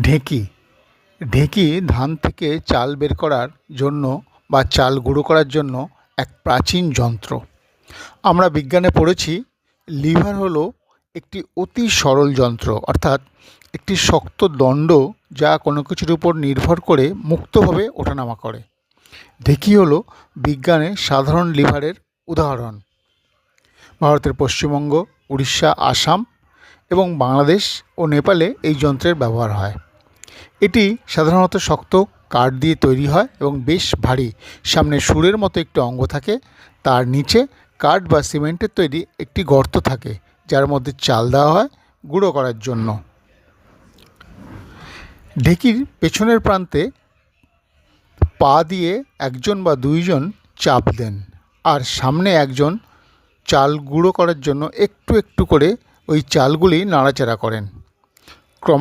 ঢেঁকি। ঢেঁকি ধান থেকে চাল বের করার জন্য বা চাল গুঁড়ো করার জন্য এক প্রাচীন যন্ত্র। আমরা বিজ্ঞানে পড়েছি, লিভার হলো একটি অতি সরল যন্ত্র, অর্থাৎ একটি শক্ত দণ্ড যা কোনো কিছুর উপর নির্ভর করে মুক্তভাবে ওঠানামা করে। ঢেঁকি হলো বিজ্ঞানের সাধারণ লিভারের উদাহরণ। ভারতের পশ্চিমবঙ্গ, উড়িষ্যা, আসাম এবং বাংলাদেশ ও নেপালে এই যন্ত্রের ব্যবহার হয়। এটি সাধারণত শক্ত কাঠ দিয়ে তৈরি হয় এবং বেশ ভারী। সামনে সুরের মতো একটি অঙ্গ থাকে, তার নিচে কাঠ বা সিমেন্টের তৈরি একটি গর্ত থাকে, যার মধ্যে চাল দেওয়া হয় গুঁড়ো করার জন্য। ঢেঁকির পেছনের প্রান্তে পা দিয়ে একজন বা দুইজন চাপ দেন, আর সামনে একজন চাল গুঁড়ো করার জন্য একটু একটু করে ওই চালগুলি নাড়াচাড়া করেন। ক্রমা